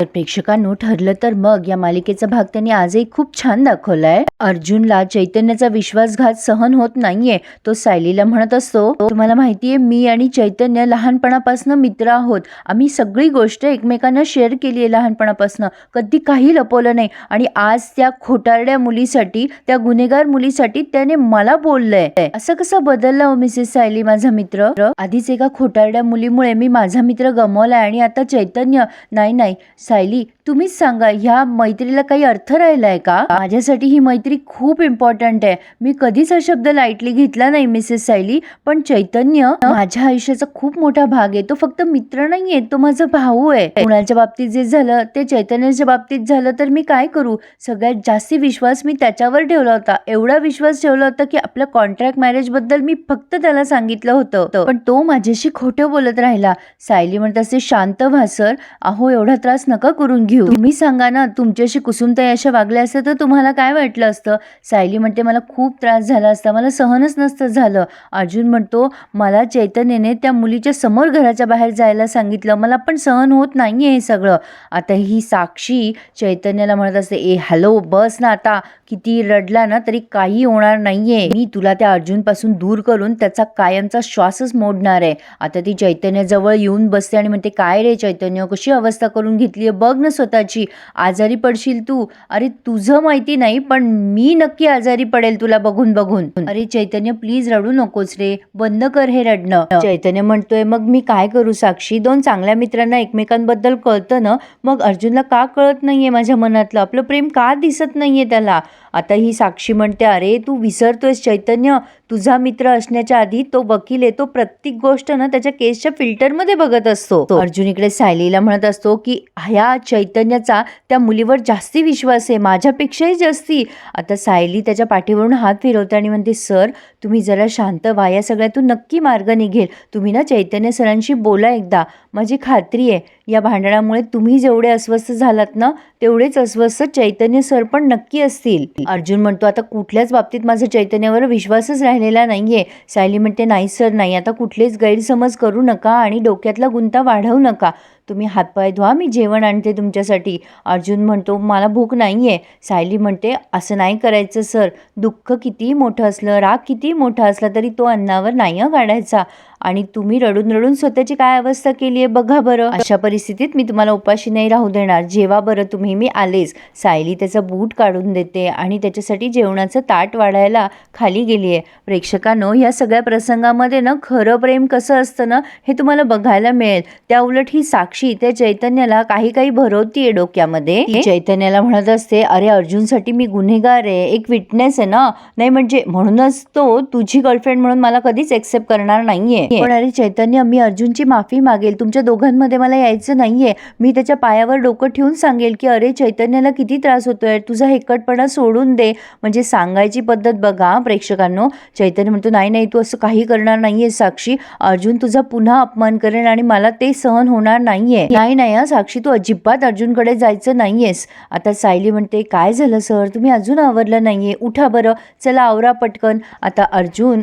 तर प्रेक्षकांनो ठरलं तर मग या मालिकेचा भाग त्यांनी आजही खूप छान दाखवलाय. अर्जुनला चैतन्याचा विश्वासघात सहन होत नाहीये तो सायलीला म्हणत असतो तुम्हाला माहितीये मी आणि चैतन्य लहानपणापासून मित्र आहोत. आम्ही सगळी गोष्ट एकमेकांना शेअर केली आहे लहानपणापासून. कधी काही लपवलं नाही. आणि आज त्या खोटारड्या मुलीसाठी त्या गुन्हेगार मुलीसाठी त्याने मला बोललंय. असं कसं बदललं हो मिसेस सायली माझा मित्र? आधीच एका खोटारड्या मुलीमुळे मी माझा मित्र गमावलाय आणि आता चैतन्य नाही नाही सायली तुम्हीच सांगा ह्या मैत्रीला काही अर्थ राहिलाय का? माझ्यासाठी ही मैत्री खूप इम्पॉर्टंट आहे. मी कधीच हा शब्द लाईटली घेतला नाही मिसेस सायली पण चैतन्य माझ्या आयुष्याचा खूप मोठा भाग आहे. तो फक्त मित्र नाहीये तो माझा भाऊ आहे. कुणाच्या बाबतीत जे झालं ते चैतन्याच्या बाबतीत झालं तर मी काय करू? सगळ्यात जास्ती विश्वास मी त्याच्यावर ठेवला होता. एवढा विश्वास ठेवला होता की आपल्या कॉन्ट्रॅक्ट मॅरेजबद्दल मी फक्त त्याला सांगितलं होतं. पण तो माझ्याशी खोटं बोलत राहिला. सायली म्हणत असे शांत भासर अहो एवढा त्रास नका करून घेऊ. तुम्ही सांगा ना तुमच्याशी कुसुमताई अशा वागल्या असतं तर तुम्हाला काय वाटलं असतं? सायली म्हणते मला खूप त्रास झाला असता. मला सहनच नसतं झालं. अर्जुन म्हणतो मला चैतन्यने त्या मुलीच्या समोर घराच्या बाहेर जायला सांगितलं. मला पण सहन होत नाही आहे हे सगळं. आता ही साक्षी चैतन्याला म्हणत असते ए हॅलो बस ना आता. किती रडला ना तरी काही होणार नाहीये. मी तुला त्या अर्जुनपासून दूर करून त्याचा कायमचा श्वासच मोडणार आहे. आता ती चैतन्याजवळ येऊन बसते आणि म्हणते काय रे चैतन्य? कशी अवस्था करून घेतली आहे बघ ना स्वतः. स्वतःची. आजारी पडशील तू. अरे तुझं माहिती नाही पण मी नक्की आजारी पडेल तुला बघून बघून. अरे चैतन्य प्लीज रडू नकोस रे. बंद कर हे रडणं. चैतन्य म्हणतोय मग मी काय करू साक्षी? दोन चांगल्या मित्रांना एकमेकांबद्दल कळतं ना? मग अर्जुनला का कळत नाहीये माझ्या मनातलं? आपलं प्रेम का दिसत नाहीये त्याला? आता ही साक्षी म्हणते अरे तू विसरतोयस चैतन्य. तुझा मित्र असण्याच्या आधी तो वकील आहे तो प्रत्येक गोष्ट ना त्याच्या केसच्या फिल्टरमध्ये बघत असतो. अर्जुन इकडे सायलीला म्हणत असतो की ह्या चैतन्याचा त्या मुलीवर जास्ती विश्वास आहे माझ्यापेक्षाही जास्ती. आता सायली त्याच्या पाठीवरून हात फिरवते आणि म्हणते सर तुम्ही जरा शांत व्हा या सगळ्यातून नक्की मार्ग निघेल. तुम्ही ना चैतन्य सरांशी बोला एकदा. माझी खात्री आहे या भांडणामुळे तुम्ही जेवढे अस्वस्थ झालात ना तेवढेच अस्वस्थ चैतन्य सर पण नक्की असतील. अर्जुन म्हणतो आता कुठल्याच बाबतीत माझं चैतन्यावर विश्वासच राहिलेला आहे सायली म्हणते नाही सर नाही. आता कुठलेच गैरसमज करू नका आणि डोक्यातला गुंता वाढवू नका. तुम्ही हातपाय धुवा मी जेवण आणते तुमच्यासाठी. अर्जुन म्हणतो मला भूक नाही आहे सायली म्हणते असं नाही करायचं सर. दुःख कितीही मोठं असलं राग कितीही मोठा असला तरी तो अन्नावर नाही काढायचा. आणि तुम्ही रडून रडून स्वतःची काय अवस्था केली आहे बघा बरं. अशा परिस्थितीत मी तुम्हाला उपाशी नाही राहू देणार. जेव्हा बरं तुम्ही मी आलेच. सायली त्याचा बूट काढून देते आणि त्याच्यासाठी जेवणाचं ताट वाढायला खाली गेली आहे प्रेक्षकांनो या सगळ्या प्रसंगामध्ये ना खरं प्रेम कसं असतं ना हे तुम्हाला बघायला मिळेल. त्या उलट ही साक्षी त्या चैतन्याला काही काही भरवतीये डोक्यामध्ये. चैतन्याला म्हणत असते अरे अर्जुनसाठी मी गुन्हेगार आहे एक विटनेस आहे ना? नाही म्हणजे म्हणूनच तो तुझी गर्लफ्रेंड म्हणून मला कधीच एक्सेप्ट करणार नाहीये. पण अरे चैतन्य मी अर्जुनची माफी मागेल. तुमच्या दोघांमध्ये मला यायचं नाहीये. मी त्याच्या पायावर डोकं ठेवून सांगेल की अरे चैतन्याला किती त्रास होतोय. तुझा हेकटपणा सोडून दे. म्हणजे सांगायची पद्धत बघा प्रेक्षकांनो. चैतन्य म्हणतो नाही नाही तू असं काही करणार नाहीये साक्षी. अर्जुन तुझा पुन्हा अपमान करेन आणि मला ते सहन होणार नाही नाहीये. नाही नाही साक्षी तू अजिबात अर्जुनकडे जायचं नाहीयेस. आता सायली म्हणते काय झालं सर? तुम्ही अजून आवरलं नाहीये. उठा बरं. चला आवरा पटकन. आता अर्जुन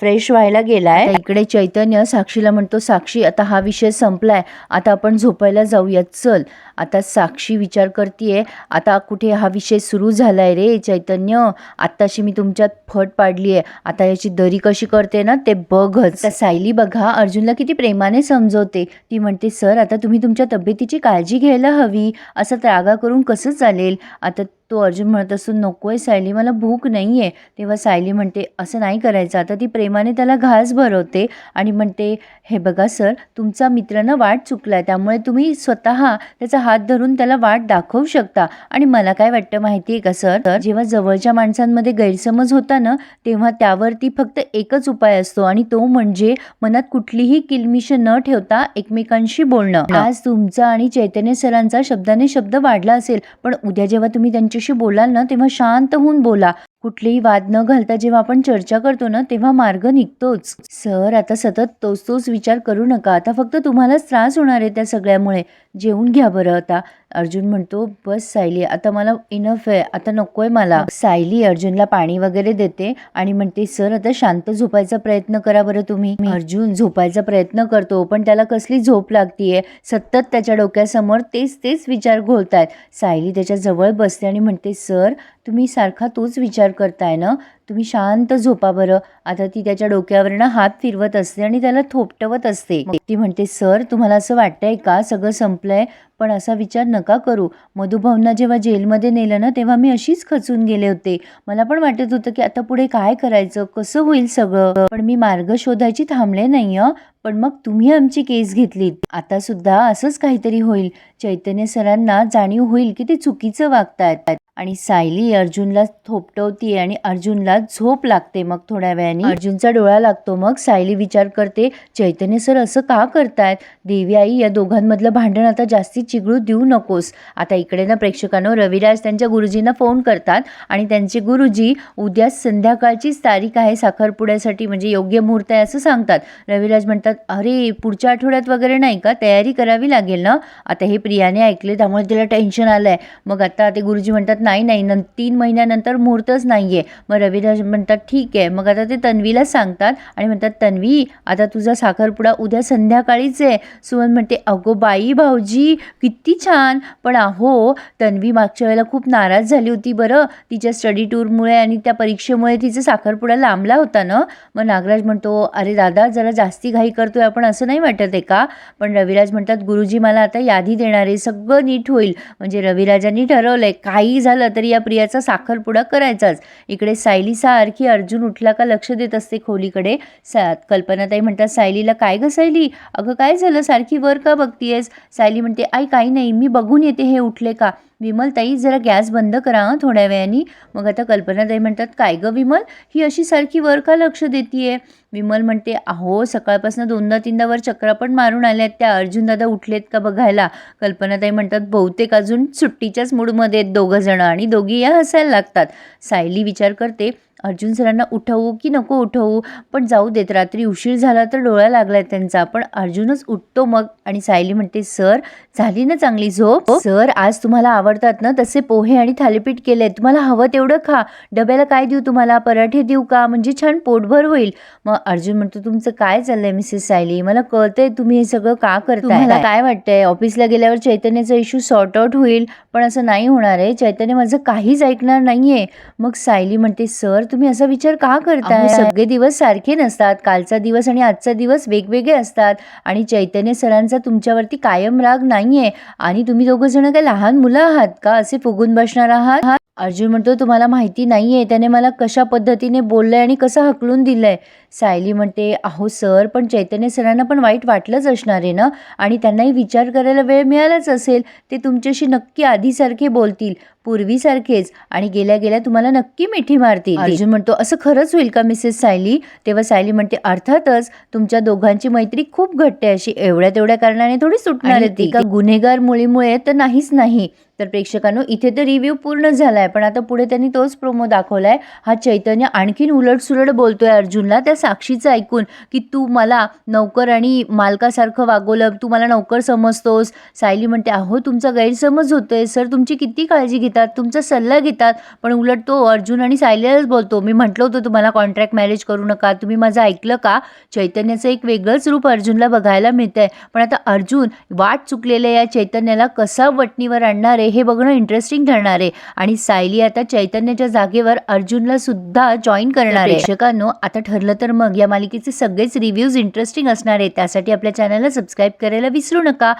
फ्रेश व्हायला गेलाय. इकडे चैतन्य साक्षीला म्हणतो साक्षी आता हा विषय संपलाय. आता आपण झोपायला जाऊयात. चल. आता साक्षी विचार करतीये आता कुठे हा विषय सुरू झालाय रे चैतन्य? आत्ताशी मी तुमच्यात फट पाडली आहे आता याची दरी कशी करते ना ते बघच. सायली बघा अर्जुनला किती प्रेमाने समजवते. ती म्हणते सर आता तुम्ही तुमच्या तब्येतीची काळजी घ्यायला हवी असं त्रागा करून कसं चालेल? आता तो अर्जुन म्हणत असतो नको आहे सायली मला भूक नाही आहे तेव्हा सायली म्हणते असं नाही करायचं. आता ती प्रेमाने त्याला घास भरवते आणि म्हणते हे बघा सर तुमचा मित्रानं वाट चुकला आहे त्यामुळे तुम्ही स्वतः त्याचा हात धरून त्याला वाट दाखवू शकता. आणि मला काय वाटतं माहिती आहे का सर तर जेव्हा जवळच्या माणसांमध्ये गैरसमज होता ना तेव्हा त्यावरती फक्त एकच उपाय असतो आणि तो म्हणजे मनात कुठलीही किलमिश न ठेवता एकमेकांशी बोलणं. आज तुमचा आणि चैतन्य सरांचा शब्दाने शब्द वाढला असेल पण उद्या जेव्हा तुम्ही त्याच्याशी बोलाल ना तेव्हा शांत होऊन बोला. कुठलेही वाद न घालता जेव्हा आपण चर्चा करतो ना तेव्हा मार्ग निघतोच. सर आता सतत तोच तोच विचार करू नका. आता फक्त तुम्हालाच त्रास होणार आहे त्या सगळ्यामुळे. जेवून घ्या बरं आता. अर्जुन म्हणतो बस सायली आता मला इनफ आहे. आता नकोय मला. सायली अर्जुनला पाणी वगैरे देते आणि म्हणते सर आता शांत झोपायचा प्रयत्न करा बरं तुम्ही. अर्जुन झोपायचा प्रयत्न करतो पण त्याला कसली झोप लागतीये? सतत त्याच्या डोक्यासमोर तेच तेच विचार घोळतायत. सायली त्याच्याजवळ बसते आणि म्हणते सर तुम्ही सारखा तोच विचार करताय ना? तुम्ही शांत झोपा बरं. आता ती त्याच्या डोक्यावरनं हात फिरवत असते आणि त्याला थोपटवत असते. ती म्हणते सर तुम्हाला असं वाटतंय का? सगळं संपलंय. पण असा विचार नका करू. मधुभावना जेव्हा जेलमध्ये नेलं ना तेव्हा मी अशीच खचून गेले होते. मला पण वाटत होतं की आता पुढे काय करायचं? कसं होईल सगळं? पण मी मार्ग शोधायची थांबले नाही पण मग तुम्ही आमची केस घेतलीत. आता सुद्धा असंच काहीतरी होईल. चैतन्य सरांना जाणीव होईल की ते चुकीचं वागतायत. आणि सायली अर्जुनला थोपटवते आणि अर्जुनला झोप लागते मग थोड्या वेळाने. अर्जुनचा डोळा लागतो मग सायली विचार करते चैतन्य सर असं का करतायत? देवी आई या दोघांमधलं भांडण आता जास्ती चिघळू देऊ नकोस. आता इकडे ना प्रेक्षकांनो रविराज त्यांच्या गुरुजींना फोन करतात आणि त्यांचे गुरुजी उद्या संध्याकाळचीच तारीख आहे. साखरपुड्यासाठी म्हणजे योग्य मुहूर्त आहे असं सांगतात. रविराज म्हणतात अरे पुढच्या आठवड्यात वगैरे नाही का? तयारी करावी लागेल ना? आता हे प्रियाने ऐकले त्यामुळे तिला टेन्शन आलं आहे मग आता ते गुरुजी म्हणतात नाही नाही नं तीन महिन्यानंतर मुहूर्तच नाही आहे मग रविराज म्हणतात ठीक आहे. मग आता ते तन्वीला सांगतात आणि म्हणतात तन्वी आता तुझा साखरपुडा उद्या संध्याकाळीच आहे. सुमन म्हणते अगो बाई भाऊजी किती छान. पण अहो तन्वी मागच्या वेळेला खूप नाराज झाली होती बरं. तिच्या स्टडी टूरमुळे आणि त्या परीक्षेमुळे तिचा साखरपुडा लांबला होता ना. मग नागराज म्हणतो अरे दादा जरा जास्ती घाई करतोय आपण असं नाही वाटत आहे का? पण रविराज म्हणतात गुरुजी मला आता यादी देणार आहे सगळं नीट होईल. म्हणजे रविराजांनी ठरवलंय काही झालं तरी या प्रियाचा साखरपुडा करायचाच. इकडे सायली सारखी अर्जुन उठला का लक्ष देत असते खोलीकडे? सा कल्पनाताई म्हणतात सायलीला काय ग सायली? अगं काय झालं? सारखी वर का बघतीयस? सायली म्हणते आई काही नाही मी बघून येते हे उठले का? विमलताई जरा गॅस बंद करा थोड्या वेळाने. मग आता कल्पनाताई म्हणतात काय गं विमल? ही अशी सारखी वर का लक्ष देते विमल म्हणते अहो सकाळपासून दोनदा तीनदा वर चक्रा पण मारून आल्यात. त्या अर्जुन दादा उठलेत का बघायला? कल्पनाताई म्हणतात बहुतेक अजून सुट्टीच्याच मूडमध्ये आहेत दोघंजणं आणि दोघी या हसायला लागतात. सायली विचार करते अर्जुन सरांना उठवू की नको उठवू? पण जाऊ देत रात्री उशीर झाला तर डोळा लागलाय त्यांचा. पण अर्जुनच उठतो मग आणि सायली म्हणते सर झाली ना चांगली झोप? सर आज तुम्हाला आवडतात ना तसे पोहे आणि थालीपीठ केले तुम्हाला हवं तेवढं खा. डब्याला काय देऊ तुम्हाला? पराठे देऊ का? म्हणजे छान पोटभर होईल. मग अर्जुन म्हणतो तुमचं काय चाललंय मिसेस सायली? मला कळतंय तुम्ही हे सगळं का करताय? मला काय वाटतंय? ऑफिसला गेल्यावर चैतन्याचा इश्यू सॉर्ट आउट होईल पण असं नाही होणार आहे. चैतन्य माझं काहीच ऐकणार नाहीये. मग सायली म्हणते सर तुम्ही असा विचार का करताय? सगळे दिवस सारखे नसतात. कालचा दिवस आणि आजचा दिवस वेगवेगळे असतात. आणि चैतन्य सरांचा तुमच्यावरती कायम राग नाहीये. आणि तुम्ही दोघं जण काय लहान मुलं आहात का? असे फुगून बसणार आहात? अर्जुन म्हणतो तुम्हाला माहिती नाहीये. त्याने मला कशा पद्धतीने बोललंय आणि कसं हकलून दिलंय? सायली म्हणते अहो सर पण चैतन्य सरांना पण वाईट वाटलंच असणार आहे ना? आणि त्यांनाही विचार करायला वेळ मिळालाच असेल. ते तुमच्याशी नक्की आधीसारखे बोलतील. पूर्वीसारखेच आणि गेल्या गेल्या तुम्हाला नक्की मिठी मारतील. अर्जुन म्हणतो असं खरंच होईल का मिसेस सायली? तेव्हा सायली म्हणते अर्थातच तुमच्या दोघांची मैत्री खूप घट्ट आहे. अशी एवढ्या तेवढ्या कारणाने थोडी सुटणार आहे ती. का गुन्हेगार मुळीमुळे तर नाहीच नाही. तर प्रेक्षकांनो इथे तर रिव्ह्यू पूर्ण झालाय पण आता पुढे त्यांनी तोच प्रोमो दाखवलाय. हा चैतन्य आणखीन उलट सुलट बोलतोय अर्जुनला त्या साक्षीचं ऐकून की तू मला नौकर आणि मालकासारखं वागवलं तू मला नौकर समजतोस. सायली म्हणते अहो तुमचा गैरसमज होतोय. सर तुमची किती काळजी घेतात तुमचा सल्ला घेतात पण उलट तो अर्जुन आणि सायलीलाच बोलतो मी म्हटलं होतं तुम्हाला कॉन्ट्रॅक्ट मॅरेज करू नका तुम्ही माझं ऐकलं का? चैतन्याचं एक वेगळंच रूप अर्जुनला बघायला मिळतंय. पण आता अर्जुन वाट चुकलेल्या या चैतन्याला कसा वटणीवर आणणार आहे हे बघणं इंटरेस्टिंग ठरणार आहे. आणि सायली आता चैतन्याच्या जागेवर अर्जुनला सुद्धा जॉईन करणार आहे. प्रेक्षकांनो आता ठरलं तर मग या मालिकेचे सगळेच रिव्ह्यूज इंटरेस्टिंग असणार आहे त्यासाठी आपल्या चॅनलला सबस्क्राईब करायला विसरू नका.